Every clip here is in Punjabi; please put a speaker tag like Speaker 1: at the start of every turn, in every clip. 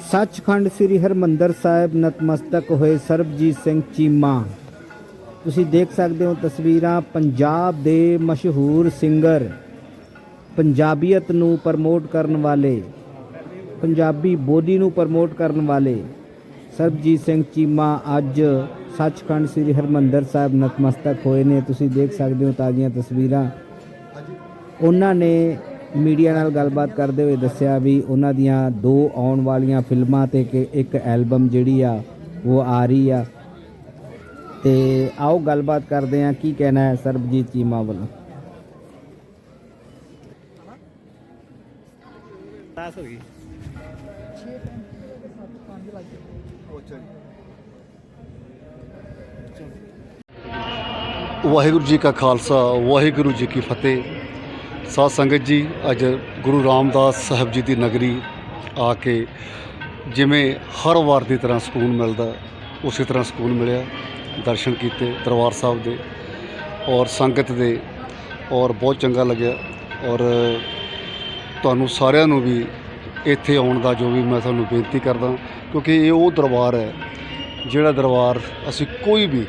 Speaker 1: ਸੱਚਖੰਡ ਸ੍ਰੀ ਹਰਮੰਦਰ ਸਾਹਿਬ ਨਤਮਸਤਕ ਹੋਏ ਸਰਬਜੀਤ ਸਿੰਘ ਚੀਮਾ। ਤੁਸੀਂ ਦੇਖ ਸਕਦੇ ਹੋ ਤਸਵੀਰਾਂ, ਪੰਜਾਬ ਦੇ ਮਸ਼ਹੂਰ ਸਿੰਗਰ, ਪੰਜਾਬੀਅਤ ਨੂੰ ਪ੍ਰਮੋਟ ਕਰਨ ਵਾਲੇ, ਪੰਜਾਬੀ ਬੋਲੀ ਨੂੰ ਪ੍ਰਮੋਟ ਕਰਨ ਵਾਲੇ ਸਰਬਜੀਤ ਸਿੰਘ ਚੀਮਾ ਅੱਜ ਸੱਚਖੰਡ ਸ੍ਰੀ ਹਰਮੰਦਰ ਸਾਹਿਬ ਨਤਮਸਤਕ ਹੋਏ ਨੇ। ਤੁਸੀਂ ਦੇਖ ਸਕਦੇ ਹੋ ਤਾਜ਼ੀਆਂ ਤਸਵੀਰਾਂ। ਉਹਨਾਂ ਨੇ ਮੀਡੀਆ ਨਾਲ ਗੱਲਬਾਤ ਕਰਦੇ ਹੋਏ ਦੱਸਿਆ ਵੀ ਉਹਨਾਂ ਦੀਆਂ ਦੋ ਆਉਣ ਵਾਲੀਆਂ ਫਿਲਮਾਂ ਤੇ ਕਿ ਇੱਕ ਐਲਬਮ ਜਿਹੜੀ ਆ ਉਹ ਆ ਰਹੀ ਆ। ਤੇ ਆਓ ਗੱਲਬਾਤ ਕਰਦੇ ਆ ਕੀ ਕਹਿਣਾ ਹੈ ਸਰਬਜੀਤ ਚੀਮਾ ਵੱਲੋਂ।
Speaker 2: ਦਸ ਹੋ ਗਈ?
Speaker 3: ਵਾਹਿਗੁਰੂ ਜੀ ਕਾ ਖਾਲਸਾ ਵਾਹਿਗੁਰੂ ਜੀ ਕੀ ਫਤਿਹ। ਸਾਧ ਸੰਗਤ ਜੀ, ਅੱਜ ਗੁਰੂ ਰਾਮਦਾਸ ਸਾਹਿਬ ਜੀ ਦੀ ਨਗਰੀ ਆ ਕੇ ਜਿਵੇਂ ਹਰ ਵਾਰ ਦੀ ਤਰ੍ਹਾਂ ਸਕੂਨ ਮਿਲਦਾ, ਉਸੇ ਤਰ੍ਹਾਂ ਸਕੂਨ ਮਿਲਿਆ, ਦਰਸ਼ਨ ਕੀਤੇ ਦਰਬਾਰ ਸਾਹਿਬ ਦੇ ਔਰ ਸੰਗਤ ਦੇ ਔਰ ਬਹੁਤ ਚੰਗਾ ਲੱਗਿਆ ਔਰ ਤੁਹਾਨੂੰ ਸਾਰਿਆਂ ਨੂੰ ਵੀ ਇੱਥੇ ਆਉਣ ਦਾ ਜੋ ਵੀ ਮੈਂ ਤੁਹਾਨੂੰ ਬੇਨਤੀ ਕਰਦਾ ਕਿਉਂਕਿ ਇਹ ਉਹ ਦਰਬਾਰ ਹੈ ਜਿਹੜਾ ਦਰਬਾਰ ਅਸੀਂ ਕੋਈ ਵੀ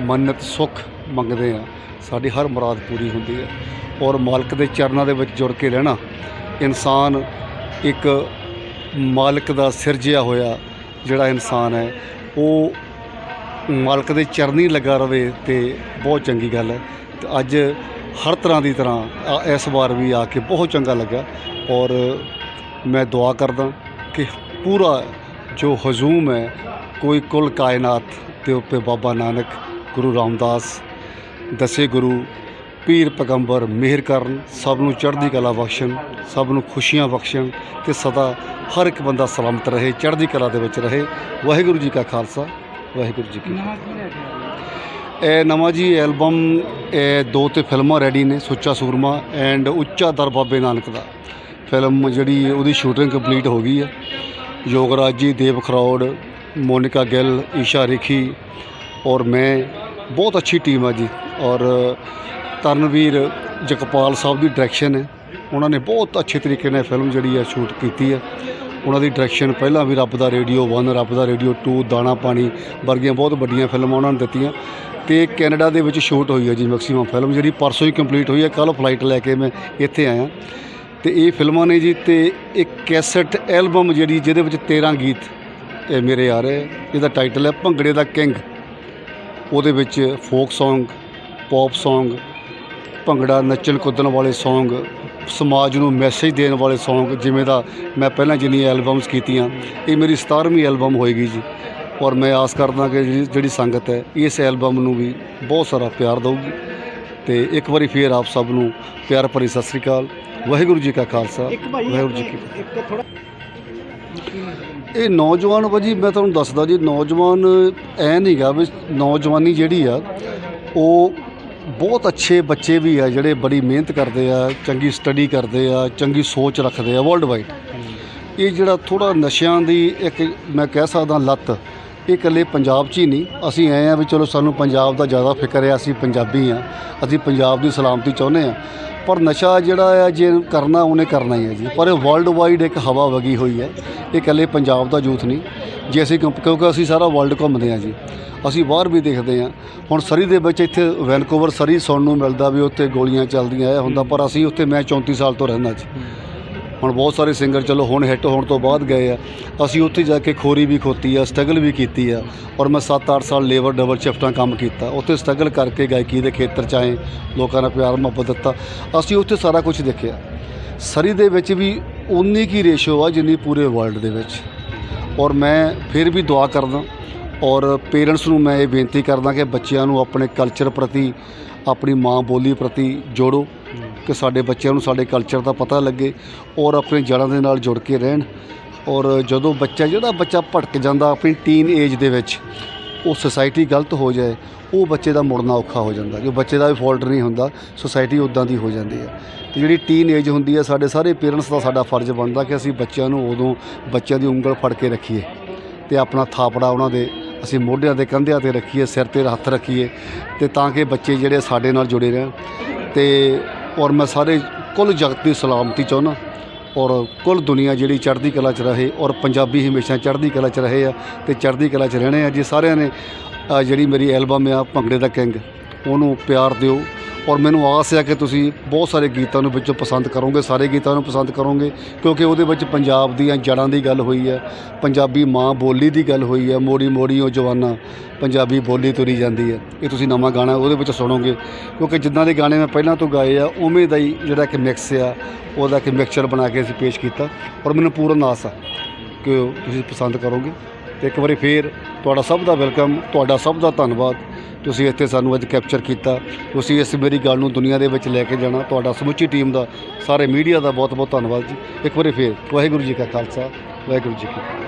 Speaker 3: ਮੰਨਤ ਸੁੱਖ ਮੰਗਦੇ ਆ ਸਾਡੀ ਹਰ ਮੁਰਾਦ ਪੂਰੀ ਹੁੰਦੀ ਹੈ। ਔਰ ਮਾਲਕ ਦੇ ਚਰਨਾਂ ਦੇ ਵਿੱਚ ਜੁੜ ਕੇ ਰਹਿਣਾ। ਇਨਸਾਨ ਇੱਕ ਮਾਲਕ ਦਾ ਸਿਰਜਿਆ ਹੋਇਆ ਜਿਹੜਾ ਇਨਸਾਨ ਹੈ। ਉਹ ਮਾਲਕ ਦੇ ਚਰਨੀ ਲੱਗਾ ਰਵੇ ਤੇ ਬਹੁਤ ਚੰਗੀ ਗੱਲ ਹੈ। ਤੇ ਅੱਜ ਹਰ ਤਰ੍ਹਾਂ ਦੀ ਤਰ੍ਹਾਂ ਇਸ ਵਾਰ ਵੀ ਆ ਕੇ ਬਹੁਤ ਚੰਗਾ ਲੱਗਾ। ਔਰ ਮੈਂ ਦੁਆ ਕਰਦਾ ਕਿ ਪੂਰਾ ਜੋ ਹਜੂਮ ਹੈ, ਕੋਈ ਕੁੱਲ ਕਾਇਨਾਤ ਤੇ ਉੱਤੇ ਬਾਬਾ ਨਾਨਕ ਗੁਰੂ ਰਾਮਦਾਸ, ਦਸੇ ਗੁਰੂ ਪੀਰ ਪੈਗੰਬਰ ਮਿਹਰ ਕਰਨ ਸਭ ਨੂੰ ਚੜ੍ਹਦੀ ਕਲਾ ਬਖਸ਼ਣ ਸਭ ਨੂੰ ਖੁਸ਼ੀਆਂ ਬਖਸ਼ਣ ਤੇ ਸਦਾ ਹਰ ਇੱਕ ਬੰਦਾ ਸਲਾਮਤ ਰਹੇ ਚੜ੍ਹਦੀ ਕਲਾ ਦੇ ਵਿੱਚ ਰਹੇ। ਵਾਹਿਗੁਰੂ ਜੀ ਕਾ ਖਾਲਸਾ ਵਾਹਿਗੁਰੂ ਜੀ ਕੀ ਫਤਿਹ। ਇਹ ਨਵਾਂ ਜੀ ਐਲਬਮ ਇਹ ਦੋ ਤੇ ਫਿਲਮਾਂ ਰੈਡੀ ਨੇ ਸੁੱਚਾ ਸੂਰਮਾ ਐਂਡ ਉੱਚਾ ਦਰ ਬਾਬੇ ਨਾਨਕ ਦਾ। ਫਿਲਮ ਜਿਹੜੀ ਉਹਦੀ ਸ਼ੂਟਿੰਗ ਕੰਪਲੀਟ ਹੋ ਗਈ ਹੈ। ਯੋਗਰਾਜ ਜੀ ਦੇਵ ਖਰੌੜ ਮੋਨਿਕਾ ਗਿੱਲ ਈਸ਼ਾ ਰੇਖੀ ਔਰ ਮੈਂ ਬਹੁਤ ਅੱਛੀ ਟੀਮ ਆ ਜੀ ਔਰ ਤਰਨਵੀਰ ਜਗਪਾਲ ਸਾਹਿਬ ਦੀ ਡਾਇਰੈਕਸ਼ਨ ਹੈ। ਉਹਨਾਂ ਨੇ ਬਹੁਤ ਅੱਛੇ ਤਰੀਕੇ ਨਾਲ ਫਿਲਮ ਜਿਹੜੀ ਹੈ ਸ਼ੂਟ ਕੀਤੀ ਹੈ। ਉਹਨਾਂ ਦੀ ਡਾਇਰੈਕਸ਼ਨ ਪਹਿਲਾਂ ਵੀ ਰੱਬ ਦਾ ਰੇਡੀਓ 1 ਰੱਬ ਦਾ ਰੇਡੀਓ 2 ਦਾਣਾ ਪਾਣੀ ਵਰਗੀਆਂ ਬਹੁਤ ਵੱਡੀਆਂ ਫਿਲਮਾਂ ਉਹਨਾਂ ਨੇ ਦਿੱਤੀਆਂ। ਤੇ ਕੈਨੇਡਾ ਦੇ ਵਿੱਚ ਸ਼ੂਟ ਹੋਈ ਹੈ ਜੀ ਮੈਕਸਿਮਮ ਫਿਲਮ ਜਿਹੜੀ ਪਰਸੋਂ ਹੀ ਕੰਪਲੀਟ ਹੋਈ ਹੈ। ਕੱਲ ਫਲਾਈਟ ਲੈ ਕੇ ਮੈਂ ਇੱਥੇ ਆਇਆ। ਤੇ ਇਹ ਫਿਲਮਾਂ ਨੇ ਜੀ ਤੇ ਇੱਕ ਕੈਸਟ ਐਲਬਮ ਜਿਹੜੀ ਜਿਹਦੇ ਵਿੱਚ 13 ਗੀਤ ਇਹ ਮੇਰੇ ਆ ਰਹੇ ਇਹਦਾ ਟਾਈਟਲ ਹੈ ਭੰਗੜੇ ਦਾ ਕਿੰਗ। ਉਹਦੇ ਵਿੱਚ folk Song pop Song bhangra ਨੱਚਣ ਕੁੱਦਣ ਵਾਲੇ Song ਸਮਾਜ ਨੂੰ ਮੈਸੇਜ ਦੇਣ ਵਾਲੇ Song ਜਿਵੇਂ ਦਾ ਮੈਂ ਪਹਿਲਾਂ ਜਿੰਨੀਆਂ ਐਲਬਮਸ ਕੀਤੀਆਂ ਇਹ ਮੇਰੀ 17ਵੀਂ ਐਲਬਮ ਹੋਏਗੀ ਜੀ। ਔਰ ਮੈਂ ਆਸ ਕਰਦਾ ਕਿ ਜਿਹੜੀ ਸੰਗਤ ਹੈ ਇਸ ਐਲਬਮ ਨੂੰ ਵੀ ਬਹੁਤ ਸਾਰਾ ਪਿਆਰ ਦਊਗੀ। ਤੇ ਇੱਕ ਵਾਰੀ ਫੇਰ ਆਪ ਸਭ ਨੂੰ ਪਿਆਰ ਭਰੀ ਸਤਿ ਸ੍ਰੀ ਅਕਾਲ। ਵਾਹਿਗੁਰੂ ਜੀ ਕਾ ਖਾਲਸਾ। ਵਾਹਿਗੁਰੂ ਜੀ ਕੀ ਫਤਿਹ। ਇਹ ਨੌਜਵਾਨ ਭਾਜੀ ਮੈਂ ਤੁਹਾਨੂੰ ਦੱਸਦਾ ਜੀ ਨੌਜਵਾਨ ਐ ਨਹੀਂਗਾ ਵੀ ਨੌਜਵਾਨੀ ਜਿਹੜੀ ਆ ਉਹ ਬਹੁਤ ਅੱਛੇ ਬੱਚੇ ਵੀ ਆ ਜਿਹੜੇ ਬੜੀ ਮਿਹਨਤ ਕਰਦੇ ਆ, ਚੰਗੀ ਸਟੱਡੀ ਕਰਦੇ ਆ, ਚੰਗੀ ਸੋਚ ਰੱਖਦੇ ਆ ਵਰਲਡ ਵਾਈਡ ਇਹ ਜਿਹੜਾ ਥੋੜਾ ਨਸ਼ਿਆਂ ਦੀ ਇੱਕ ਮੈਂ ਕਹਿ ਸਕਦਾ ਲੱਤ ਇਹ ਇਕੱਲੇ ਪੰਜਾਬ 'ਚ ਹੀ ਨਹੀਂ। ਅਸੀਂ ਐ ਆ ਵੀ ਚਲੋ ਸਾਨੂੰ ਪੰਜਾਬ ਦਾ ਜ਼ਿਆਦਾ ਫਿਕਰ ਹੈ, ਅਸੀਂ ਪੰਜਾਬੀ ਆ ਅਸੀਂ ਪੰਜਾਬ ਦੀ ਸਲਾਮਤੀ ਚਾਹੁੰਦੇ ਆ ਪਰ ਨਸ਼ਾ ਜਿਹੜਾ ਆ ਜੇ ਕਰਨਾ ਉਹਨੇ ਕਰਨਾ ਹੀ ਹੈ ਜੀ। ਪਰ ਇਹ ਵਰਲਡ ਵਾਈਡ ਇੱਕ ਹਵਾ ਵਗੀ ਹੋਈ ਹੈ। ਇਹ ਇਕੱਲੇ ਪੰਜਾਬ ਦਾ ਯੂਥ ਨਹੀਂ। ਜੇ ਅਸੀਂ ਕਿਉਂਕਿ ਅਸੀਂ ਸਾਰਾ ਵਰਲਡ ਘੁੰਮਦੇ ਆ ਜੀ। ਅਸੀਂ ਬਾਹਰ ਵੀ ਦੇਖਦੇ ਆ ਹੁਣ ਸਰੀ ਦੇ ਵਿੱਚ ਇੱਥੇ ਵੈਨਕੂਵਰ ਸਰੀ ਸੁਣਨ ਨੂੰ ਮਿਲਦਾ ਵੀ ਉੱਥੇ ਗੋਲੀਆਂ ਚੱਲਦੀਆਂ, ਇਹ ਹੁੰਦਾ। ਪਰ ਅਸੀਂ ਉੱਥੇ, ਮੈਂ 34 ਸਾਲ ਤੋਂ ਰਹਿੰਦਾ ਜੀ। ਹੁਣ ਬਹੁਤ ਸਾਰੇ ਸਿੰਗਰ ਚਲੋ ਹੁਣ ਹਿੱਟ ਹੋਣ ਤੋਂ ਬਾਅਦ ਗਏ ਆ। ਅਸੀਂ ਉੱਥੇ ਜਾ ਕੇ ਖੋਰੀ ਵੀ ਖੋਤੀ ਆ ਸਟਰਗਲ ਵੀ ਕੀਤੀ ਆ ਔਰ ਮੈਂ 7-8 ਸਾਲ ਲੇਬਰ ਡਬਲ ਸ਼ਿਫਟਾਂ ਕੰਮ ਕੀਤਾ। ਉੱਥੇ ਸਟਰਗਲ ਕਰਕੇ ਗਾਇਕੀ ਦੇ ਖੇਤਰ ਚ ਆਏ, ਲੋਕਾਂ ਨੇ ਪਿਆਰ ਮੁਹੱਬਤ ਦਿੱਤਾ। ਅਸੀਂ ਉੱਥੇ ਸਾਰਾ ਕੁਝ ਦੇਖਿਆ। ਸਰੀ ਦੇ ਵਿੱਚ ਵੀ ਉਨੀ ਕੀ ਰੇਸ਼ੋ ਆ ਜਿੰਨੀ ਪੂਰੇ ਵਰਲਡ ਦੇ ਵਿੱਚ। ਔਰ ਮੈਂ ਫਿਰ ਵੀ ਦੁਆ ਕਰਦਾ ਔਰ ਪੇਰੈਂਟਸ ਨੂੰ ਮੈਂ ਇਹ ਬੇਨਤੀ ਕਰਦਾ ਕਿ ਬੱਚਿਆਂ ਨੂੰ ਆਪਣੇ ਕਲਚਰ ਪ੍ਰਤੀ, ਆਪਣੀ ਮਾਂ ਬੋਲੀ ਪ੍ਰਤੀ ਜੋੜੋ। ਕਿ ਸਾਡੇ ਬੱਚਿਆਂ ਨੂੰ ਸਾਡੇ ਕਲਚਰ ਦਾ ਪਤਾ ਲੱਗੇ ਔਰ ਆਪਣੇ ਜੜ੍ਹਾਂ ਦੇ ਨਾਲ ਜੁੜ ਕੇ ਰਹਿਣ। ਔਰ ਜਦੋਂ ਬੱਚਾ, ਜਿਹੜਾ ਬੱਚਾ ਭਟਕ ਜਾਂਦਾ ਆਪਣੀ ਟੀਨ ਏਜ ਦੇ ਵਿੱਚ, ਉਹ ਸੁਸਾਇਟੀ ਗਲਤ ਹੋ ਜਾਏ, ਉਹ ਬੱਚੇ ਦਾ ਮੁੜਨਾ ਔਖਾ ਹੋ ਜਾਂਦਾ। ਜੋ ਬੱਚੇ ਦਾ ਵੀ ਫਾਲਟ ਨਹੀਂ ਹੁੰਦਾ ਸੁਸਾਇਟੀ ਉਦਾਂ ਦੀ ਹੋ ਜਾਂਦੀ ਹੈ। ਤੇ ਜਿਹੜੀ ਟੀਨ ਏਜ ਹੁੰਦੀ ਹੈ, ਸਾਡੇ ਸਾਰੇ ਪੇਰੈਂਟਸ ਦਾ ਸਾਡਾ ਫਰਜ਼ ਬਣਦਾ ਕਿ ਅਸੀਂ ਬੱਚਿਆਂ ਨੂੰ ਉਦੋਂ ਬੱਚਿਆਂ ਦੀ ਉਂਗਲ ਫੜ ਕੇ ਰੱਖੀਏ ਤੇ ਆਪਣਾ ਥਾਪੜਾ ਉਹਨਾਂ ਦੇ, ਅਸੀਂ ਮੋਢਿਆਂ 'ਤੇ ਕੰਧਿਆਂ ਤੇ ਰੱਖੀਏ, ਸਿਰ ਤੇ ਹੱਥ ਰੱਖੀਏ ਤੇ ਤਾਂ ਕਿ ਬੱਚੇ ਜਿਹੜੇ ਸਾਡੇ ਨਾਲ ਜੁੜੇ ਰਹਿਣ। ਤੇ ਔਰ ਮੈਂ ਸਾਰੇ ਕੁੱਲ ਜਗਤ ਦੀ ਸਲਾਮਤੀ ਚਾਹੁੰਦਾ ਔਰ ਕੁੱਲ ਦੁਨੀਆ ਜਿਹੜੀ ਚੜ੍ਹਦੀ ਕਲਾ 'ਚ ਰਹੇ ਔਰ ਪੰਜਾਬੀ ਹਮੇਸ਼ਾ ਚੜ੍ਹਦੀ ਕਲਾ 'ਚ ਰਹੇ ਆ ਤੇ ਚੜ੍ਹਦੀ ਕਲਾ 'ਚ ਰਹਿਣੇ ਆ। ਜੀ ਸਾਰਿਆਂ ਨੇ ਅ, ਜਿਹੜੀ ਮੇਰੀ ਐਲਬਮ ਆ ਭੰਗੜੇ ਦਾ ਕਿੰਗ ਉਹਨੂੰ ਪਿਆਰ ਦਿਓ ਔਰ ਮੈਨੂੰ ਆਸ ਹੈ ਕਿ ਤੁਸੀਂ ਬਹੁਤ ਸਾਰੇ ਗੀਤਾਂ ਨੂੰ ਵਿੱਚੋਂ ਪਸੰਦ ਕਰੋਗੇ, ਸਾਰੇ ਗੀਤਾਂ ਨੂੰ ਪਸੰਦ ਕਰੋਗੇ, ਕਿਉਂਕਿ ਉਹਦੇ ਵਿੱਚ ਪੰਜਾਬ ਦੀਆਂ ਜੜ੍ਹਾਂ ਦੀ ਗੱਲ ਹੋਈ ਹੈ, ਪੰਜਾਬੀ ਮਾਂ ਬੋਲੀ ਦੀ ਗੱਲ ਹੋਈ ਹੈ ਮੋੜੀ ਮੋੜੀ ਉਹ ਜਵਾਨਾ ਪੰਜਾਬੀ ਬੋਲੀ ਤੁਰੀ ਜਾਂਦੀ ਹੈ। ਇਹ ਤੁਸੀਂ ਨਵਾਂ ਗਾਣਾ ਉਹਦੇ ਵਿੱਚ ਸੁਣੋਗੇ, ਕਿਉਂਕਿ ਜਿੱਦਾਂ ਦੇ ਗਾਣੇ ਮੈਂ ਪਹਿਲਾਂ ਤੋਂ ਗਾਏ ਆ, ਉਵੇਂ ਦਾ ਹੀ ਜਿਹੜਾ ਕਿ ਮਿਕਸ ਆ, ਉਹਦਾ ਇੱਕ ਮਿਕਸਚਰ ਬਣਾ ਕੇ ਅਸੀਂ ਪੇਸ਼ ਕੀਤਾ, ਔਰ ਮੈਨੂੰ ਪੂਰਨ ਆਸ ਆ ਕਿ ਉਹ ਤੁਸੀਂ ਪਸੰਦ ਕਰੋਗੇ। ਤੇ ਇੱਕ ਵਾਰੀ ਫੇਰ ਤੁਹਾਡਾ ਸਭ ਦਾ ਵੈਲਕਮ, ਤੁਹਾਡਾ ਸਭ ਦਾ ਧੰਨਵਾਦ। ਤੁਸੀਂ ਇੱਥੇ ਸਾਨੂੰ ਅੱਜ ਕੈਪਚਰ ਕੀਤਾ। ਤੁਸੀਂ ਇਸ ਮੇਰੀ ਗੱਲ ਨੂੰ ਦੁਨੀਆ ਦੇ ਵਿੱਚ ਲੈ ਕੇ ਜਾਣਾ, ਤੁਹਾਡਾ ਸਮੁੱਚੀ ਟੀਮ ਦਾ, ਸਾਰੇ ਮੀਡੀਆ ਦਾ ਬਹੁਤ ਬਹੁਤ ਧੰਨਵਾਦ ਜੀ। ਇੱਕ ਵਾਰੀ ਫੇਰ ਵਾਹਿਗੁਰੂ ਜੀ ਕਾ ਖਾਲਸਾ, ਵਾਹਿਗੁਰੂ ਜੀ ਕੀ ਫਤਿਹ।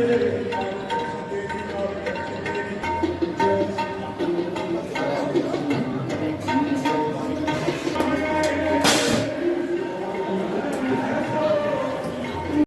Speaker 4: Amen.